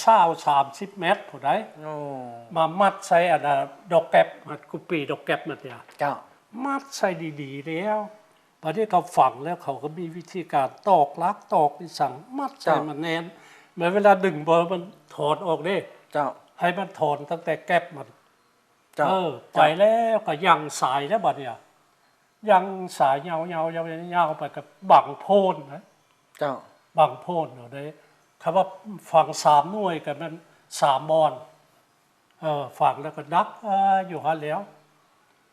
เศร้าสามสิบเมตรผู้ใดโอ้มามัดใส่อันน่ะดอกแก็บมัดกุปีดอกแก็บมันเนี่ยเจ้ามัดใส่ดีๆแล้วพอที่เขาฝังแล้วเขาก็มีวิธีการตอกลักตอกที่สั่งมัดใส่มันแน่นเหมือนเวลาดึงบอลมันถอดออกเด้เจ้าให้มันถอนตั้งแต่แก็บมันเจ้าเออไปแล้วก็ยังสายแล้วบัดเนี่ยยังสายยาวๆยาวๆยาวๆไปกับบังโพนนะเจ้าบังโพนเนาะได้ คำว่าฝั่งสามหน่วยกับมันสามบอลเออฝั่งแล้วก็ดักเอ่ออยู่ฮันแล้ว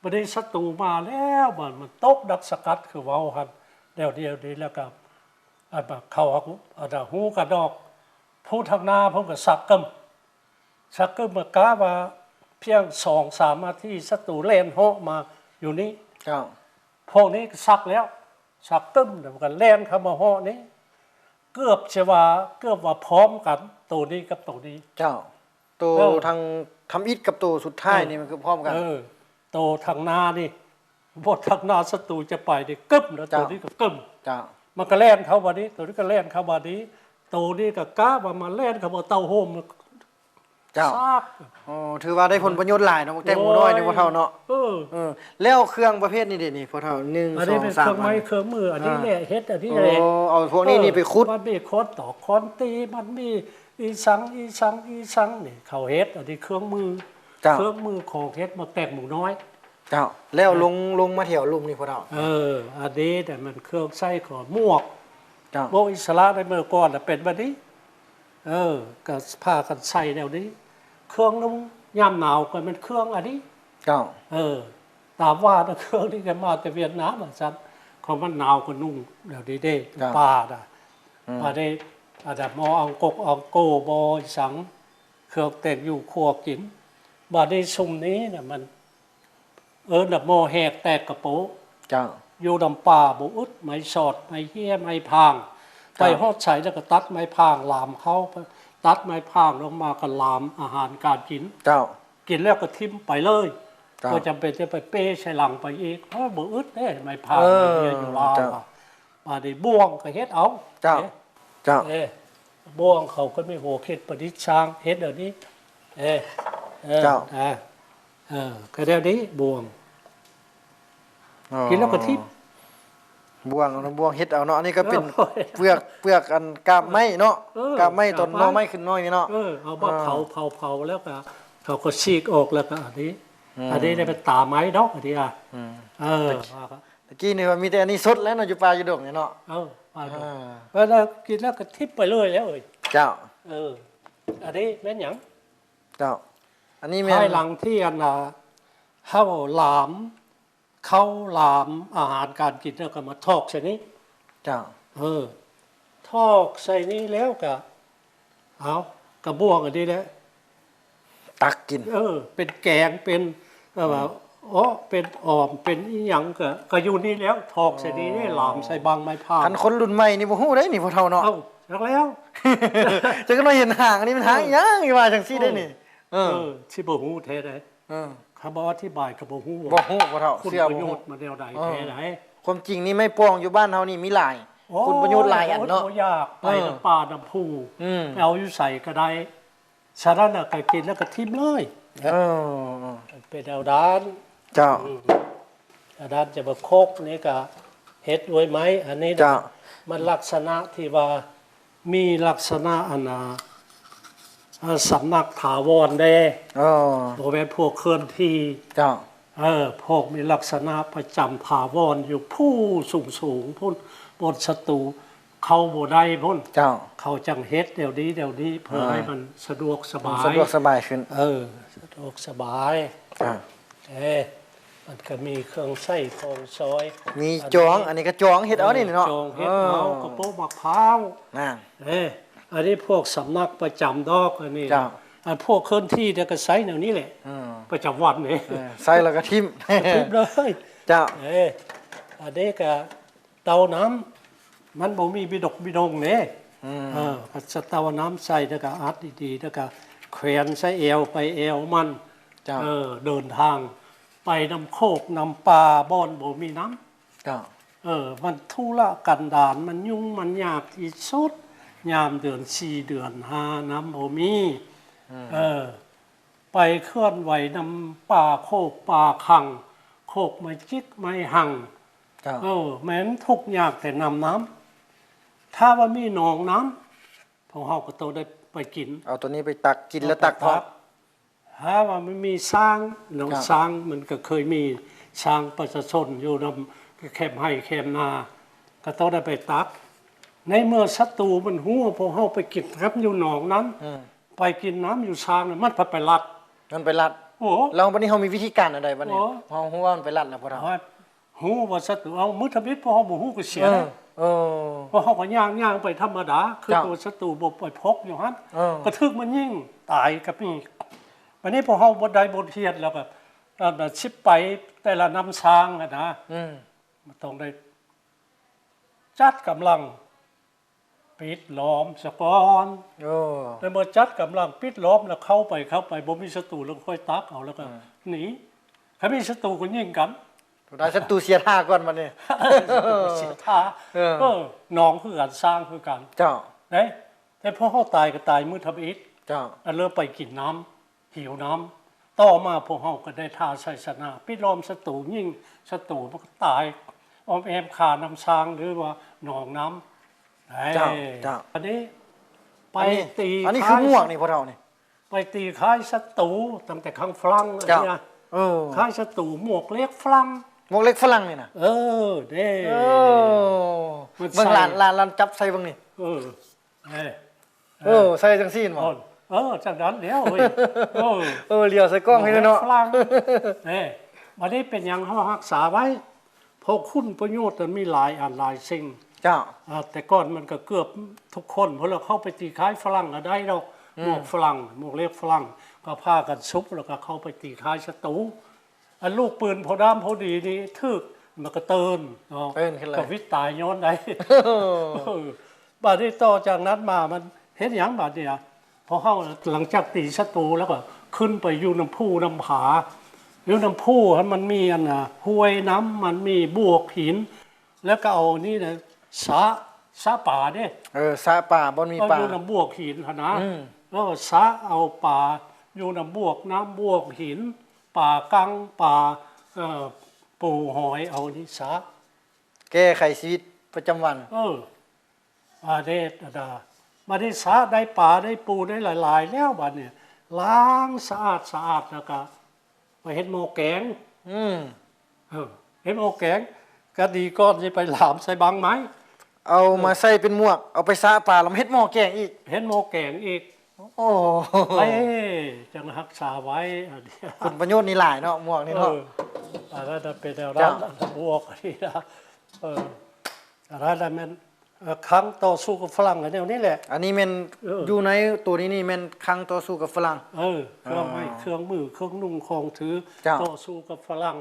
บัดนี้ศัตรูมาแล้วมันมันตกดักสกัดคือเว้าฮันเดี๋ยวเดียวนี้แล้วก็อันแบบเขาเอาอันน่ะหูกระดอกผู้ทางหน้าเพิ่งก็สักกึมสักกึมมากาว่าเพียงสองสามนาทีศัตรูเล่นเหาะมาอยู่นี่เจ้าพวกนี้ก็สักแล้วสักตึ้มเดี๋ยวมันก็เล่นเข้ามาเหาะนี้ เกือบจะว่าเกือบว่าพร้อมกันตัวนี้กับตัวนี้ เจ้า ตัวเออ ทางทำอิฐกับตัวสุดท้ายเออนี่มันคือพร้อมกัน เออตัวทางหน้านี่บททางหน้าศัตรูจะไปนี่กึ้มแล้วจ้ะตัวนี้ก็กึ้มเจ้า มันก็เล่นเข้ามานี้ตัวนี้ก็เล่นเข้ามานี้ตัวนี้ก็กล้าว่ามาเล่นเข้ามาเต้าโฮม เจ้า ซากอ๋อถือว่าได้ผลประโยชน์หลายเนาะแตงโมน้อยนี่พ่อเฒ่าเนาะเออเออแล้วเครื่องประเภทนี้เด่นี่พ่อเฒ่าหนึ่งอันสนี้องเป็นสาเคมรื่องไม้อันเครื่องมืออันนี้อ่าแหละเฮ็ดอันนี้โอ้แหละเอาพวกนี้นี่ไปคุด มันมีคดต่อคอนตีมันมีอีสังอีสังอีสังนี่เขาเฮ็ดอันนี้เครื่องมือเจ้าเครื่องมือของเฮ็ดมาแต่งหมูน้อย เจ้า แล้วลงลงมาแถวลุ่มนี่พ่อเฒ่าเอออันนี้แต่มันเครื่องใส่ของหมวก เจ้าหมวกอิสระในเมื่อก่อนน่ะเป็นแบบนี้ เออก็ผ้ากันใส่แนวนี้ เครื่องนุ่งย่ำหนาวก็เป็นเครื่องอันนี้เจ้าเออ ตามว่านะเครื่องนี้ก็มาแต่เวียดนามอะซันของมันหนาวก็นุ่งเดี๋ยวนี้เด้ครับป่าน่ะอืมป่าได้อาจจะมออังกกอังโกบอสัง เครื่องแต่งอยู่ครัวกินบาได้ซุมนี้น่ะมัน เออน่ะหมอแหกแตกกระโปะเจ้าอยู่ดำป่าบุอึดไม้สอดไม้เหี้ยไม้พาง ไปฮอดใส่แล้วก็ตัดไม้พางลามเขา ตัดไม้พางลงมาก็ลามอาหารการกิน เจ้า กินแล้วก็ทิ้มไปเลยครับก็จำเป็นจะไปเป้ใส่หลังไปอีกเพราะบุอึดเนี่ยไม้พางเออเนี่ยอยู่ลาวเจ้า อะมาได้บ่วงก็เฮ็ดเอาเจ้า อ๊ะ เจ้า เอ้บ่วงเขาก็ไม่โหเฮ็ดประดิษฐ์ช้างเฮ็ดเดี๋ยวนี้ เอ้เออเจ้า อ่าเออก็เดี๋ยวนี้บ่วงอ๋อกินแล้วก็ทิ่ม บ่วงเอาบ่วงเฮ็ดเอาเนาะอันนี้ก็เป็นโอ้ยเปลือกเปลือกอันกาบไม้เนาะเออกาบไม้ต้นกาบไม้หนอไม้ขึ้นน้อยนี่เนาะเออเอามาอ่าเผาเผาเผาแล้วก็เขาก็ฉีกออกแล้วก็อันนี้อืมอันนี้ได้เป็นตาไม้ดอกอันนี้อะอืมเออตะกี้นี่ว่ามีแต่อันนี้สดแล้วเนาะอยู่ป่าอยู่ดงนี่เนาะเออมาดอกอ่าเวลากินแล้วก็ทิพไปเลยแล้วเอ้ยเจ้าเอออันนี้แม่นหยังเจ้าอันนี้แม่นภายหลังที่อันน่ะเข้าหลาม เข้าหลามอาหารการกินแล้วก็มาทอกใส่นี้เจ้าเออ ทอกใส่นี้แล้วก็เอากระบวงอันนี้แหละตักกิน เออ เป็นแกงเป็นก็แบบอ๋อเป็นออมเป็นอีหยังก็ก็อยู่นี่แล้วทอกใส่นี้หลามใส่บางไม้พาคันคนรุ่นใหม่นี่บ่ฮู้ได้นี่พ่อเฒ่าเนาะเอ้าจักแล้วจะก็น้อยเห็นห่างอันนี้มันห่างอีหยังอีว่าจังซี่ได้นี่เอเอออที่บ่ฮู้แท้ใดเออ คำอธิบายก็บ่ฮู้บ่ฮู้พ่อเฒ่าคุณเชื่อประบ่โยฮู้ ชน์มาแนวใดเออแท้ใดความจริงนี่ไม่ป้องอยู่บ้านเฮานี่มีหลาย คุณประโยชน์หลายอันเนาะ โยากไปเออ น้ำป่าน้ำพูอืมเอาอยู่ใส่ก็ได้ฉะนั้นน่ะก็กินแล้วก็ทิ่มเลยเออเป็นเอาด้านเจ้าเอาด้านจะมาโคกนี่ก็เฮ็ดไว้ไหมอันนี้ เจ้ามันลักษณะที่ว่ามีลักษณะอันน่ะเอ่อ สำนักถาวรแดอ๋อโอแม่นพวกเคลื่อนที่เจ้าเออพวกมีลักษณะประจำถาวรอยู่ผู้สูงสูงพุ่นบนศัตรูเข้าบ่ได้พุ่นเจ้าเขาจังเฮ็ดเดี๋ยวนี้เดี๋ยวนี้เพื่ออ่าให้มันสะดวกสบาย สะดวกสบายขึ้น เออ สะดวกสบายอ่าเอ้มันก็มีเครื่องใส้ของซอย มีจอง อันนี้ก็จองเฮ็ดเอานี่เนาะจงเฮ็ดออเอากระโปงมะพร้าวนั่นเอ้ อันนี้พวกสำนักประจำดอกอันนี้จ้ะอันพวกเคลื่อนที่เนี่ยก็ใช้แนวนี้แหละอืมประจำวันนี่เออใส่แล้วก็ทิ่มทิบเลยเจ้าเอ้อันนี้ก็เตาน้ำมันบ่มีบิดกบิดงเนี่ยอืมเออก็สเตาน้ำใส่แล้วก็อัดดีๆแล้วก็แขวนใส่เอวไปเอวมันเจ้าเออเดินทางไปน้ำโคกน้ำปลาบ่อนบ่มีน้ำเจ้าเออมันทุระกันดารมันยุ่งมันยากที่สุด ยามเดือนสี่เดือนห้าน้ำโอมีเออ ไปเคลื่อนไหวนำป่าโคกป่าคัง โคกไม่จิกไม่หังเจ้าเออแม้นทุกอยากแต่นำน้ำถ้าว่ามีหนองน้ำพวกเราก็ต้องได้ไปกิน เอาตัวนี้ไปตักกินแล้วตักพร้อมถ้าว่ามันมีสร้างหนองครับสร้างมันก็เคยมีสร้างประชาชนอยู่นำแคมให้แคมนา ก็ต้องได้ไปตัก ในเมื่อศัตรูมันหัวพวกเราไปกินครับอยู่หนองนั้นอืมไปกินน้ำอยู่สร้างน่ะมันพัดไปรัดมันไปรัดโอ้เราวันนี้เฮามีวิธีการอะไรบัดนี้โอ้เฮาฮู้ว่ามันไปรัดแล้วพ่อเฒ่าว่าหูว่าศัตรูเอามือทบิดพอเฮาบ่ฮู้ก็เสียเอเลอยเออเพราะเฮาก็ย่างย่างไปธรรมดา คือครับตัวศัตรูบ่ไปพกอยู่หั่นเออกระทึกมันยิ่งตายกับนี่วันนี้พอเฮาบ่ได้บทเรียนแล้วแบบแบบชิบไปแต่ละน้ำช้างอะนะอืมมันต้องได้จัดกำลัง ปิดล้อมสะก่อนโอ้แล้วเมื่อจัดกำลังปิดล้อมแล้วเข้าไปเข้าไปบ่มีศัตรูแล้วค่อยตักเอาแล้วก็หนีถ้ามีศัตรูก็ยิงกันได้ศัตรูเสียท่าก่อนบัดนี้เสียท่าเออเออน้องคือกันสร้างคือกันเจ้าเด้แต่พอเฮาตายก็ตายมือทับอิฐเจ้าอันเริ่มไปกินน้ำหิวน้ำต่อมาพวกเฮาก็ได้ท่าชัยชนะปิดล้อมศัตรูยิ่งศัตรูมันก็ตายออมแอมขาน้ำช้างหรือว่าหนองน้ำ เอ้ยเจ้าเจ้า อันนี้ ไปอันนี้ตีอันนี้คือหมวกนี่พ่อเฒ่านี่ไปตีค่ายศัตรูตั้งแต่ข้างฝรั่งเจ้าเนี่ยเออค่ายศัตรูหมวกเล็กฝรั่งหมวกเล็กฝรั่งนี่นะเออเด้โอ้มันใส่ เบิ่งหลานหลานหลานจับใส่เบิ่งนี่เออเอ้ยเออใส่จังซี่บ่อ่อนเออจากนั้นเดี๋ยวเฮ้ยเออ เออเลียวใส่กล้องให้ด้วยเนาะ ฝรั่งเอ้มาได้เป็นหยังเขารักษาไว้เพราะคุณประโยชน์มันมีหลายอันหลายสิ่ง เจ้า อ่าแต่ก่อนมันก็เกือบทุกคนเพราะเราเข้าไปตีค้ายฝรั่งก็ได้ดอกหมวกฝรั่งหมวกเล็กฝรั่งก็พากันซุปแล้วก็เข้าไปตีค้ายศัตรูอันลูกปืนพอด้ามพอดีนี่ทึกมันก็เตือนเนาะเตือนขึ้นเลย ก็วิตายย้อนได้เออเออบาดนี้ต่อจากนั้นมามันเห็นอย่างบาดเนี่ยพอเข้าหลังจากตีศัตรูแล้วก็ขึ้นไปอยู่น้ำพุน้ำผาอยู่น้ำพุให้มันมีอันน่ะห้วยน้ำมันมีบวกหิน แล้วก็เอานี่นะ สาสาป่าเนี่ยเออซาป่าบ่มีเอาป่าอยู่น้ำบวกหินหั่นนะอืมแล้วก็สาเอาป่าอยู่น้ำบวกน้ำบวกหิน ป่ากังป่าเอ่อปูหอยเอานี่สาแก้ไขชีวิตประจำวัน เออมาเดชดามาได้สาได้ป่าได้ปูได้หลาย ๆ แล้วบัดเนี่ยล้างสะอาดสะอาดแล้วก็ไปเห็ดหม้อแกง อืมเออเห็ดหม้อแกงก็ดีก็จะไปหลามใส่บางไหม เอามาใส่เป็นหมวก เอาไปซาป่าแล้วมาเฮ็ดหม้อแกงอีก เห็ดหม้อแกงอีกโอ้ไอ้จังรักษาไว้อันเนี้ยคุณประโยชน์นี่หลายเนาะหมวกนี่เอเนาะออะไรจะเป็นแนวจ้ะร้านบวกนี่นะเอออะไรนั้นมันเอ่อครั้งต่อสู้กับฝรั่งอันเดียวนี่แหละ อันนี้แม่นเอออ อยู่ในตัวนี้นี่แม่นครั้งต่อสู้กับฝรั่ง เออเครื่องไม้เครื่องมือเครื่องนุ่งของถือจ้ะ ต่อสู้กับฝรั่ง